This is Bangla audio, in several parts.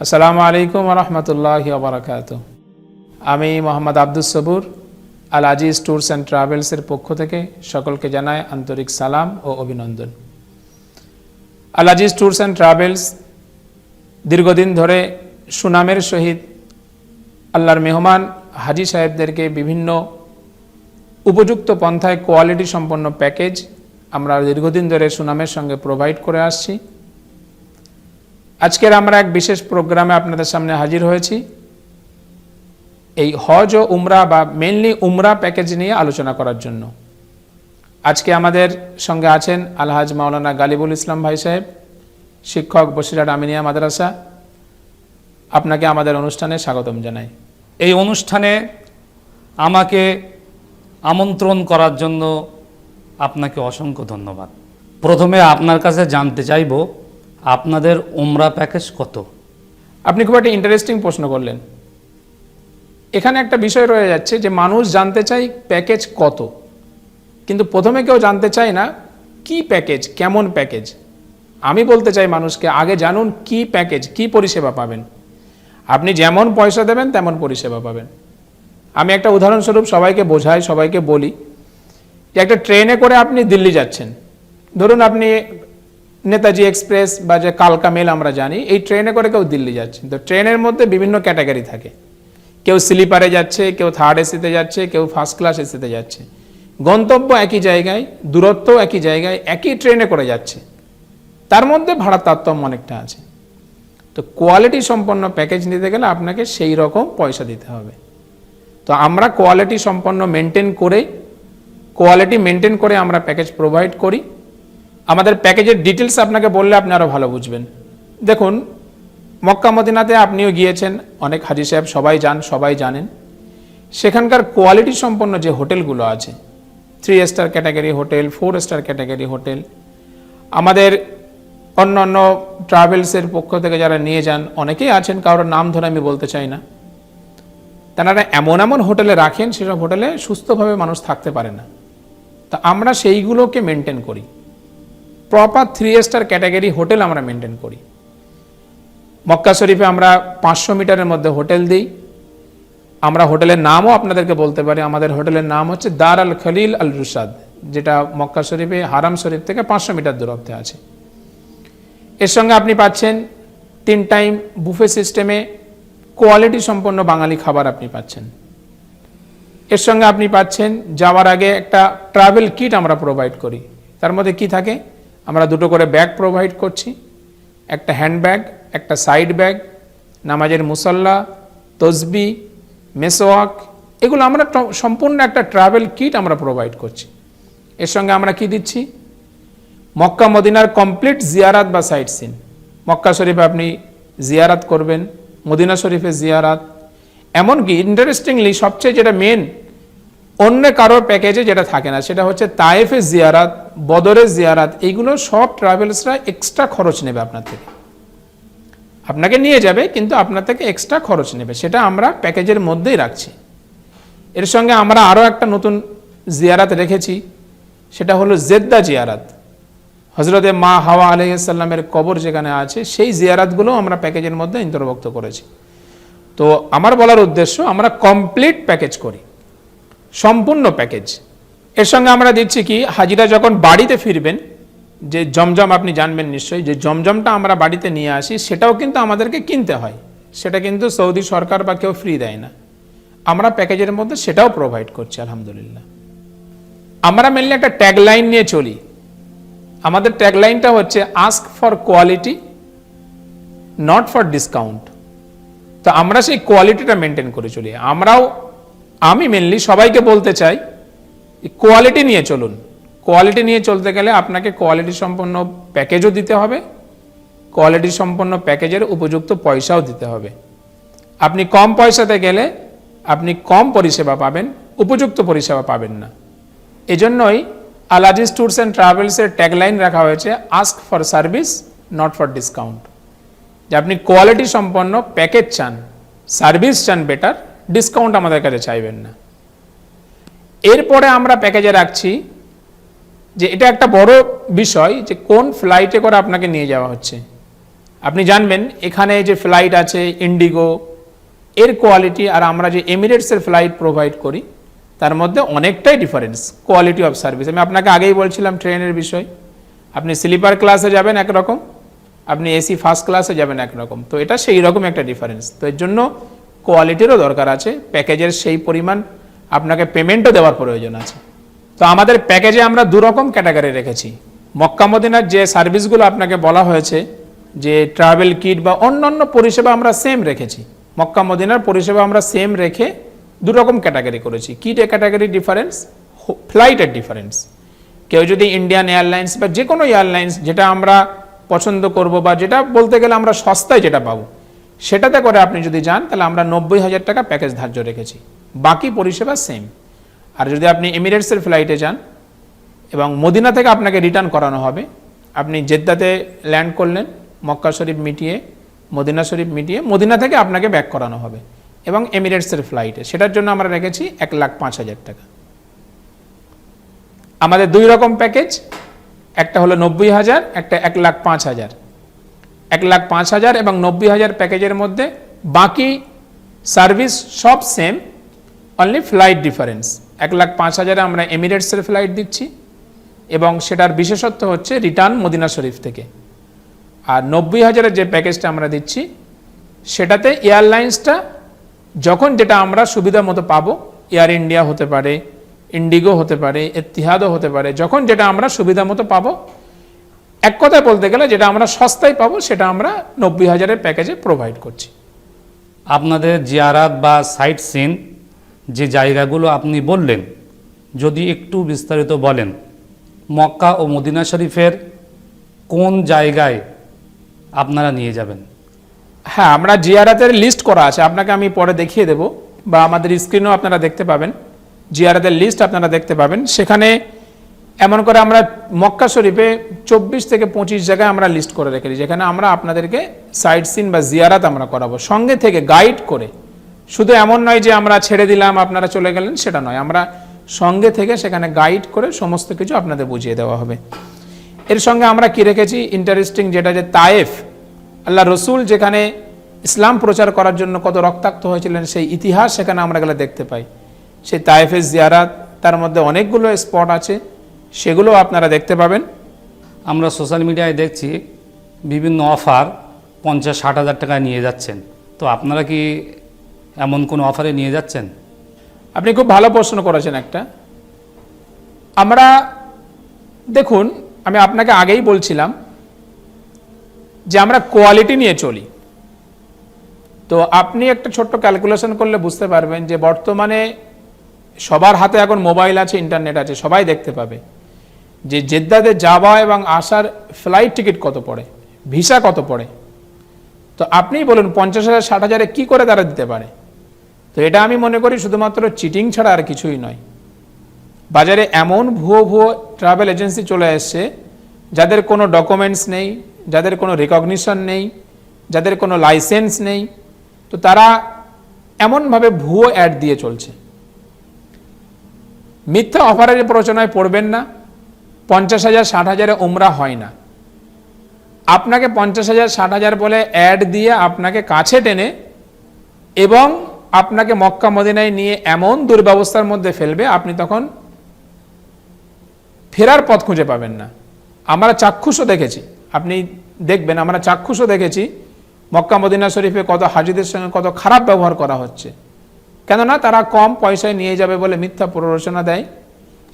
আসসালামু আলাইকুম রহমতুল্লাহ বারাকাত আমি মোহাম্মদ আব্দুস সবুর আল আজিজ ট্যুরস অ্যান্ড ট্রাভেলসের পক্ষ থেকে সকলকে জানায় আন্তরিক সালাম ও অভিনন্দন। Al Aziz tours and travels দীর্ঘদিন ধরে সুনামের সহিত আল্লাহর মেহমান হাজি সাহেবদেরকে বিভিন্ন উপযুক্ত পন্থায় কোয়ালিটি সম্পন্ন প্যাকেজ আমরা দীর্ঘদিন ধরে সুনামের সঙ্গে প্রোভাইড করে আসছি। আজকের আমরা এক বিশেষ প্রোগ্রামে আপনাদের সামনে হাজির হয়েছি। এই হজ ও উমরা বা মেনলি উমরা প্যাকেজ নিয়ে আলোচনা করার জন্য। আজকে আমাদের সঙ্গে আছেন আলহাজ মাওলানা গালিবুল ইসলাম ভাই সাহেব, শিক্ষক বসিরহাট আমিনিয়া মাদ্রাসা। আপনাকে আমাদের অনুষ্ঠানে স্বাগতম জানাই। এই অনুষ্ঠানে আমাকে আমন্ত্রণ করার জন্য আপনাকে অসংখ্য ধন্যবাদ। প্রথমে আপনার কাছে জানতে চাইব আপনাদের উমরা প্যাকেজ কত? আপনি খুব একটা ইন্টারেস্টিং প্রশ্ন করলেন। এখানে একটা বিষয় রয়ে যাচ্ছে যে মানুষ জানতে চাই প্যাকেজ কত। কিন্তু প্রথমে কেউ জানতে চায় না কি প্যাকেজ কেমন প্যাকেজ আমি বলতে চাই মানুষকে, আগে জানুন কি প্যাকেজ কি পরিষেবা পাবেন। আপনি যেমন পয়সা দেবেন, তেমন পরিষেবা পাবেন। আমি একটা উদাহরণস্বরূপ সবাইকে বোঝাই, সবাইকে বলি। যে একটা ট্রেনে করে আপনি দিল্লি যাচ্ছেন। ধরুন আপনি নেতাজি এক্সপ্রেস বা যে কালকা মেল আমরা জানি, এই ট্রেনে করে কেউ দিল্লি যাচ্ছে। তো ট্রেনের মধ্যে বিভিন্ন ক্যাটাগরি থাকে। কেউ স্লিপারে যাচ্ছে, কেউ থার্ড এসিতে যাচ্ছে, কেউ ফার্স্ট ক্লাস এসিতে যাচ্ছে। গন্তব্য একই জায়গায় দূরত্ব একই জায়গায়, একই ট্রেনে করে যাচ্ছে। তার মধ্যে ভাড়ার তারতম্য অনেকটা আছে। তো কোয়ালিটি সম্পন্ন প্যাকেজ নিতে গেলে আপনাকে সেই রকম পয়সা দিতে হবে। তো আমরা কোয়ালিটি সম্পন্ন মেনটেন করে কোয়ালিটি মেনটেন করে আমরা প্যাকেজ প্রোভাইড করি। আমাদের প্যাকেজের ডিটেলস আপনাকে বললে আপনি আরও ভালো বুঝবেন। দেখুন, মক্কা মদিনাতে আপনিও গিয়েছেন, অনেক হাজি সাহেব সবাই যান, সবাই জানেন। সেখানকার কোয়ালিটি সম্পন্ন যে হোটেলগুলো আছে three star category hotel four star category hotel, আমাদের অন্য অন্য ট্রাভেলসের পক্ষ থেকে যারা নিয়ে যান, অনেকেই আছেন, কারোর নাম ধরে আমি বলতে চাই না। তেনারা এমন এমন হোটেলে রাখেন, সেসব হোটেলে সুস্থভাবে মানুষ থাকতে পারে না। তা আমরা সেইগুলোকে মেনটেন করি। Proper three star category hotel আমরা মেনটেন করি। মক্কা শরীফে আমরা পাঁচশো মিটারের মধ্যে হোটেল দিই। আমরা হোটেলের নামও আপনাদেরকে বলতে পারি, আমাদের হোটেলের নাম হচ্ছে দার আল খলিল আল রুসাদ যেটা মক্কা শরীফে হারাম শরীফ থেকে পাঁচশো মিটার দূরত্বে আছে। এর সঙ্গে আপনি পাচ্ছেন তিন টাইম বুফে সিস্টেমে কোয়ালিটি সম্পন্ন বাঙালি খাবার আপনি পাচ্ছেন। এর সঙ্গে আপনি পাচ্ছেন যাওয়ার আগে একটা ট্রাভেল কিট আমরা প্রোভাইড করি। তার মধ্যে কি থাকে? আমরা দুটো করে ব্যাগ প্রোভাইড করছি। একটা হ্যান্ড ব্যাগ একটা সাইড ব্যাগ নামাজের মুসল্লা, তসবি মেসোয়াক এগুলো আমরা সম্পূর্ণ একটা ট্রাভেল কিট আমরা প্রোভাইড করছি। এর সঙ্গে আমরা কি দিচ্ছি? মক্কা, মদিনার কমপ্লিট জিয়ারাত বা সাইট সিন মক্কা শরীফে আপনি জিয়ারাত করবেন, মদিনা শরীফে জিয়ারাত। এমনকি ইন্টারেস্টিংলি সবচেয়ে যেটা মেন অন্য কারোর প্যাকেজে যেটা থাকে না, সেটা হচ্ছে তায়েফে জিয়ারাত, বদরের জিয়ারাত এইগুলো সব ট্রাভেলসরা এক্সট্রা খরচ নেবে আপনার থেকে। আপনাকে নিয়ে যাবে, কিন্তু আপনার থেকে এক্সট্রা খরচ নেবে। সেটা আমরা প্যাকেজের মধ্যেই রাখছি। এর সঙ্গে আমরা আরও একটা নতুন জিয়ারাত রেখেছি, সেটা হলো জেদ্দা জিয়ারাত। হজরতে মা হাওয়া আলহিসাল্লামের কবর যেখানে আছে, সেই জিয়ারাতগুলো আমরা প্যাকেজের মধ্যে অন্তর্ভুক্ত করেছি। তো আমার বলার উদ্দেশ্য, আমরা কমপ্লিট প্যাকেজ করি। সম্পূর্ণ প্যাকেজ এর সঙ্গে আমরা দিচ্ছি কি, হাজিরা যখন বাড়িতে ফিরবেন, যে জমজম আপনি জানবেন নিশ্চয়ই, যে জমজমটা আমরা বাড়িতে নিয়ে আসি, সেটাও কিন্তু আমাদেরকে কিনতে হয়। সেটা কিন্তু সৌদি সরকার বা কেউ ফ্রি দেয় না। আমরা প্যাকেজের মধ্যে সেটাও প্রোভাইড করছি, আলহামদুলিল্লাহ। আমরা মেনলি একটা ট্যাগলাইন নিয়ে চলি। আমাদের ট্যাগলাইনটা হচ্ছে ask for quality not for discount তো আমরা সেই কোয়ালিটিটা মেনটেন করে চলি। আমরাও আমি মেনলি সবাইকে বলতে চাই কোয়ালিটি নিয়ে চলুন। কোয়ালিটি নিয়ে চলতে গেলে আপনাকে কোয়ালিটি সম্পন্ন প্যাকেজও দিতে হবে কোয়ালিটি সম্পন্ন প্যাকেজের উপযুক্ত পয়সাও দিতে হবে। আপনি কম পয়সাতে গেলে আপনি কম পরিষেবা পাবেন, উপযুক্ত পরিষেবা পাবেন না। এজন্যই আলাজিস ট্যুরস অ্যান্ড ট্রাভেলসের ট্যাগলাইন রাখা হয়েছে ask for service not for discount যে আপনি কোয়ালিটি সম্পন্ন প্যাকেজ চান সার্ভিস চান বেটার ডিসকাউন্ট আমাদের কাছে চাইবেন না। এরপরে আমরা প্যাকেজে রাখছি যে এটা একটা বড় বিষয় যে কোন ফ্লাইটে করে আপনাকে নিয়ে যাওয়া হচ্ছে। আপনি জানবেন এখানে যে ফ্লাইট আছে ইন্ডিগো এর কোয়ালিটি আর আমরা যে এমিরেটসের ফ্লাইট প্রোভাইড করি, তার মধ্যে অনেকটাই ডিফারেন্স কোয়ালিটি অফ সার্ভিস আমি আপনাকে আগেই বলছিলাম ট্রেনের বিষয়। আপনি স্লিপার ক্লাসে যাবেন একরকম, আপনি এসি ফার্স্ট ক্লাসে যাবেন একরকম। তো এটা সেই রকম একটা ডিফারেন্স তো এর জন্য কোয়ালিটিরও দরকার আছে প্যাকেজের সেই পরিমাণ আপনাকে পেমেন্টও দেওয়ার প্রয়োজন আছে। তো আমাদের প্যাকেজে আমরা দু রকম ক্যাটাগরি রেখেছি। মক্কা, মদিনার যে সার্ভিসগুলো আপনাকে বলা হয়েছে, যে ট্রাভেল কিট বা অন্যান্য পরিষেবা আমরা সেম রেখেছি। মক্কা, মদিনার পরিষেবা আমরা সেম রেখে দু রকম ক্যাটাগরি করেছি কিট ক্যাটাগরি ডিফারেন্স ফ্লাইটের ডিফারেন্স কেউ যদি ইন্ডিয়ান এয়ারলাইন্স বা যে কোনো এয়ারলাইন্স যেটা আমরা পছন্দ করব বা যেটা বলতে গেলে আমরা সস্তায় যেটা পাবো সেটাতে করে আপনি যদি যান, তাহলে আমরা নব্বই হাজার টাকা প্যাকেজ ধার্য রেখেছি। বাকি পরিষেবা সেম আর যদি আপনি এমিরেটসের ফ্লাইটে যান এবং মদিনা থেকে আপনাকে রিটার্ন করানো হবে, আপনি জেদ্দাতে ল্যান্ড করলেন, মক্কা শরীফ মিটিয়ে, মদিনা শরীফ মিটিয়ে, মদিনা থেকে আপনাকে ব্যাক করানো হবে এবং এমিরেটসের ফ্লাইটে সেটার জন্য আমরা রেখেছি এক লাখ পাঁচ হাজার টাকা। আমাদের দুই রকম প্যাকেজ একটা হলো নব্বই হাজার, একটা এক লাখ পাঁচ হাজার। এক লাখ পাঁচ হাজার এবং নব্বই হাজার প্যাকেজের মধ্যে বাকি সার্ভিস সব সেম অনলি ফ্লাইট ডিফারেন্স এক লাখ পাঁচ হাজারে আমরা এমিরেটসের ফ্লাইট দিচ্ছি এবং সেটার বিশেষত্ব হচ্ছে রিটার্ন মদিনা শরীফ থেকে। আর নব্বই হাজারের যে প্যাকেজটা আমরা দিচ্ছি, সেটাতে এয়ারলাইন্সটা যখন যেটা আমরা সুবিধা মতো পাবো এয়ার ইন্ডিয়া হতে পারে ইন্ডিগো হতে পারে এতিহাদও হতে পারে, যখন যেটা আমরা সুবিধা মতো পাবো এক কথায় বলতে গেলে যেটা আমরা সস্তায় পাবো সেটা আমরা নব্বই হাজারের প্যাকেজে প্রোভাইড করছি। আপনাদের জিয়ারাত বা সাইট সিন যে জায়গাগুলো আপনি বললেন যদি একটু বিস্তারিত বলেন মক্কা ও মদিনা শরীফের কোন জায়গায় আপনারা নিয়ে যাবেন? হ্যাঁ আমরা জিয়ারাতের লিস্ট করা আছে। আপনাকে আমি পরে দেখিয়ে দেব বা আমাদের স্ক্রিনেও আপনারা দেখতে পাবেন। জিয়ারাতের লিস্ট আপনারা দেখতে পাবেন। সেখানে এমন করে আমরা মক্কা শরীফে চব্বিশ থেকে পঁচিশ জায়গায় আমরা লিস্ট করে রেখেছি যেখানে আমরা আপনাদেরকে সাইট সিন বা জিয়ারাত আমরা করাবো। সঙ্গে থেকে গাইড করে। শুধু এমন নয় যে আমরা ছেড়ে দিলাম, আপনারা চলে গেলেন, সেটা নয়। আমরা সঙ্গে থেকে সেখানে গাইড করে সমস্ত কিছু আপনাদের বুঝিয়ে দেওয়া হবে। এর সঙ্গে আমরা কি রেখেছি? ইন্টারেস্টিং যেটা যে তায়েফ। আল্লাহ রসুল যেখানে ইসলাম প্রচার করার জন্য কত রক্তাক্ত হয়েছিলেন, সেই ইতিহাস সেখানে আমরা গেলে দেখতে পাই। সেই তায়েফের জিয়ারাত, তার মধ্যে অনেকগুলো স্পট আছে। সেগুলো আপনারা দেখতে পাবেন। আমরা সোশ্যাল মিডিয়ায় দেখছি বিভিন্ন অফার পঞ্চাশ ষাট হাজার টাকায় নিয়ে যাচ্ছেন। তো আপনারা কি এমন কোনো অফারে নিয়ে যাচ্ছেন? আপনি খুব ভালো প্রশ্ন করেছেন একটা। আমরা দেখুন আমি আপনাকে আগেই বলছিলাম যে আমরা কোয়ালিটি নিয়ে চলি। তো আপনি একটা ছোট্ট ক্যালকুলেশন করলে বুঝতে পারবেন যে বর্তমানে সবার হাতে এখন মোবাইল আছে ইন্টারনেট আছে সবাই দেখতে পাবে। যে জেদ্দাতে যাওয়া এবং আসার ফ্লাইট টিকিট কত পড়ে? ভিসা কত পড়ে? তো আপনি বলুন, পঞ্চাশ হাজার, ষাট হাজারে কী করে তারা দিতে পারে? তো এটা আমি মনে করি শুধুমাত্র চিটিং ছাড়া আর কিছুই নয়। বাজারে এমন ভুয়ো ভুয়ো ট্রাভেল এজেন্সি চলে এসছে, যাদের কোনো ডকুমেন্টস নেই, যাদের কোনো রেকগনিশন নেই, যাদের কোনো লাইসেন্স নেই, তো তারা এমনভাবে ভুয়ো অ্যাড দিয়ে চলছে। মিথ্যা অফারের প্ররোচনায় পড়বেন না। পঞ্চাশ হাজার, ষাট হাজারে উমরা হয় না। আপনাকে পঞ্চাশ হাজার, ষাট হাজার বলে অ্যাড দিয়ে আপনাকে কাছে টেনে এবং আপনাকে মক্কা মদিনায় নিয়ে এমন দুর্ব্যবস্থার মধ্যে ফেলবে, আপনি তখন ফেরার পথ খুঁজে পাবেন না। আমরা চাক্ষুষও দেখেছি। আপনি দেখবেন, আমরা চাক্ষুষও দেখেছি মক্কা মদিনা শরীফে কত হাজিদের সঙ্গে কত খারাপ ব্যবহার করা হচ্ছে। কেননা তারা কম পয়সায় নিয়ে যাবে বলে মিথ্যা প্ররোচনা দেয়।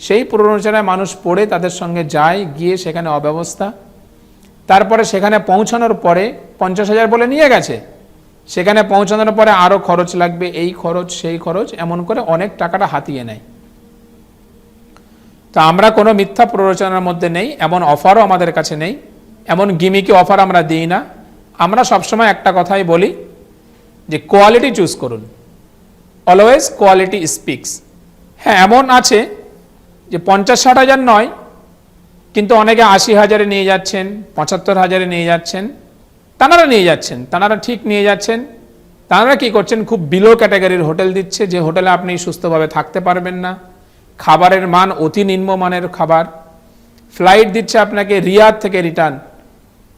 সেই প্ররোচনায় মানুষ পড়ে তাদের সঙ্গে যায়, গিয়ে সেখানে অব্যবস্থা। তারপরে সেখানে পৌঁছানোর পরে পঞ্চাশ হাজার বলে নিয়ে গেছে। সেখানে পৌঁছানোর পরে আরও খরচ লাগবে, এই খরচ, সেই খরচ, এমন করে অনেক টাকাটা হাতিয়ে নেয়। তো আমরা কোনো মিথ্যা প্ররোচনার মধ্যে নেই, এমন অফারও আমাদের কাছে নেই, এমন গিমিকি অফার আমরা দিই না। আমরা সবসময় একটা কথাই বলি যে কোয়ালিটি চুজ করুন। অলওয়েজ কোয়ালিটি স্পিক্স হ্যাঁ এমন আছে যে পঞ্চাশ ষাট হাজার নয়, কিন্তু অনেকে আশি হাজারে নিয়ে যাচ্ছেন, পঁচাত্তর হাজারে নিয়ে যাচ্ছেন তানারা নিয়ে যাচ্ছেন তানারা ঠিক নিয়ে যাচ্ছেন তানারা কি করছেন? খুব বিলো ক্যাটাগরির হোটেল দিচ্ছে, যে হোটেলে আপনি সুস্থভাবে থাকতে পারবেন না। খাবারের মান অতি নিম্নমানের খাবার। ফ্লাইট দিচ্ছে আপনাকে রিয়াদ থেকে রিটার্ন।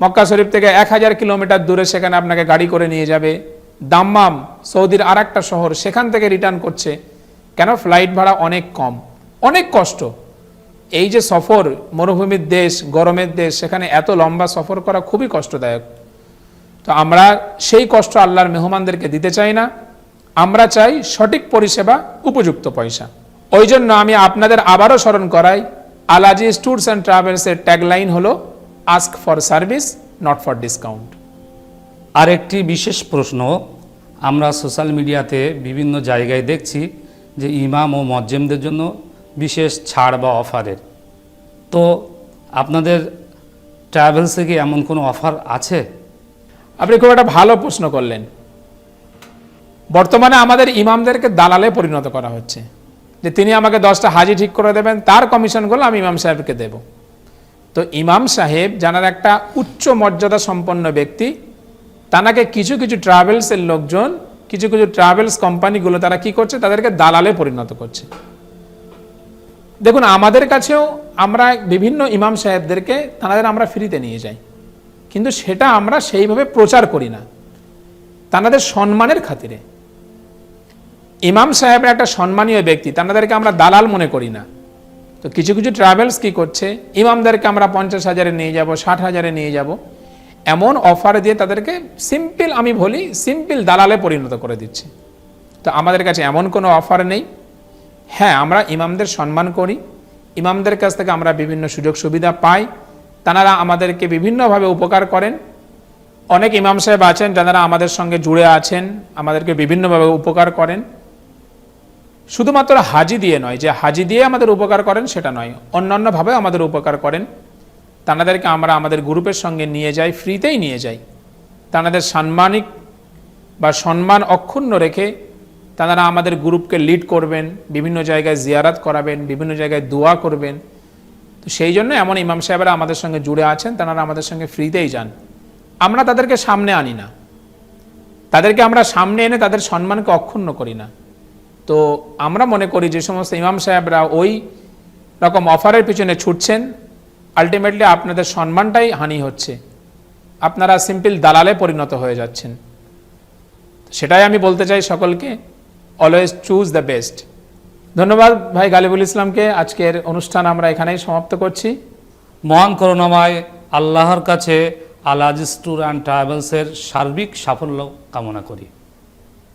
মক্কা শরীফ থেকে এক হাজার কিলোমিটার দূরে সেখানে আপনাকে গাড়ি করে নিয়ে যাবে। দাম্মাম সৌদির আর একটা শহর, সেখান থেকে রিটার্ন করছে। কেন? ফ্লাইট ভাড়া অনেক কম। অনেক কষ্ট। এই যে সফর, মরুভূমির দেশ, গরমের দেশ, সেখানে এত লম্বা সফর করা খুবই কষ্টদায়ক। তো আমরা সেই কষ্ট আল্লাহর মেহমানদেরকে দিতে চাই না। আমরা চাই সঠিক পরিষেবা, উপযুক্ত পয়সা। ওই জন্য আমি আপনাদের আবারও স্মরণ করাই, আলাজিজ ট্যুরস অ্যান্ড ট্রাভেলসের ট্যাগলাইন হলো, ask for service, not for discount. আরেকটি বিশেষ প্রশ্ন, আমরা সোশ্যাল মিডিয়াতে বিভিন্ন জায়গায় দেখছি যে ইমাম ও মজ্জেমদের জন্য বিশেষ ছাড় বা অফারের। তো আপনাদের ট্রাভেলসে কি এমন কোনো অফার আছে? আপনি খুব একটা ভালো প্রশ্ন করলেন। বর্তমানে আমাদের ইমামদেরকে দালালে পরিণত করা হচ্ছে। যে তিনি আমাকে দশটা হাজি ঠিক করে দেবেন, তার কমিশনগুলো আমি ইমাম সাহেবকে দেব। তো ইমাম সাহেব জানার একটা উচ্চ মর্যাদা সম্পন্ন ব্যক্তি, তানাকে কিছু কিছু ট্রাভেলসের লোকজন, কিছু কিছু ট্রাভেলস কোম্পানিগুলো তারা কি করছে? তাদেরকে দালালে পরিণত করছে। দেখুন, আমাদের কাছেও আমরা বিভিন্ন ইমাম সাহেবদেরকে তাদের আমরা ফ্রিতে নিয়ে যাই। কিন্তু সেটা আমরা সেইভাবে প্রচার করি না। তাদের সম্মানের খাতিরে। ইমাম সাহেবের একটা সম্মানীয় ব্যক্তি, তাদেরকে আমরা দালাল মনে করি না। তো কিছু কিছু ট্রাভেলস কি করছে? ইমামদেরকে আমরা পঞ্চাশ হাজারে নিয়ে যাব, ষাট হাজারে নিয়ে যাব। এমন অফার দিয়ে তাদেরকে সিম্পল, আমি বলি, সিম্পল দালালে পরিণত করে দিচ্ছে। তো আমাদের কাছে এমন কোনো অফার নেই। হ্যাঁ আমরা ইমামদের সম্মান করি। ইমামদের কাছ থেকে আমরা বিভিন্ন সুযোগ সুবিধা পাই। তারা আমাদেরকে বিভিন্নভাবে উপকার করেন। অনেক ইমাম সাহেব আছেন যারা আমাদের সঙ্গে জুড়ে আছেন, আমাদেরকে বিভিন্নভাবে উপকার করেন। শুধুমাত্র হাজি দিয়ে নয়, যে হাজি দিয়ে আমাদের উপকার করেন সেটা নয়, অন্যান্যভাবে আমাদের উপকার করেন। তাদেরকে আমরা আমাদের গ্রুপের সঙ্গে নিয়ে যাই, ফ্রিতেই নিয়ে যাই। তাদের সাম্মানিক বা সম্মান অক্ষুণ্ণ রেখে তারা আমাদের গ্রুপকে লিড করবেন, বিভিন্ন জায়গায় জিয়ারাত করাবেন, বিভিন্ন জায়গায় দোয়া করবেন। তো সেই জন্য এমন ইমাম সাহেবরা আমাদের সঙ্গে জুড়ে আছেন, তারা আমাদের সঙ্গে ফ্রিতেই যান। আমরা তাদেরকে সামনে আনি না। তাদেরকে আমরা সামনে এনে তাদের সম্মানকে অক্ষুণ্ণ করি না। তো আমরা মনে করি যে সমস্ত ইমাম সাহেবরা ওই রকম অফারের পিছনে ছুটছেন আলটিমেটলি আপনাদের সম্মানটাই হানি হচ্ছে। আপনারা সিম্পল দালালে পরিণত হয়ে যাচ্ছেন। সেটাই আমি বলতে চাই সকলকে। অলওয়েজ চুজ দ্য বেস্ট ধন্যবাদ ভাই গালিবুল ইসলামকে। আজকের অনুষ্ঠান আমরা এখানেই সমাপ্ত করছি। মহান করুণাময় আল্লাহর কাছে আলাজিস ট্যুর অ্যান্ড ট্রাভেলসের সার্বিক সাফল্য কামনা করি।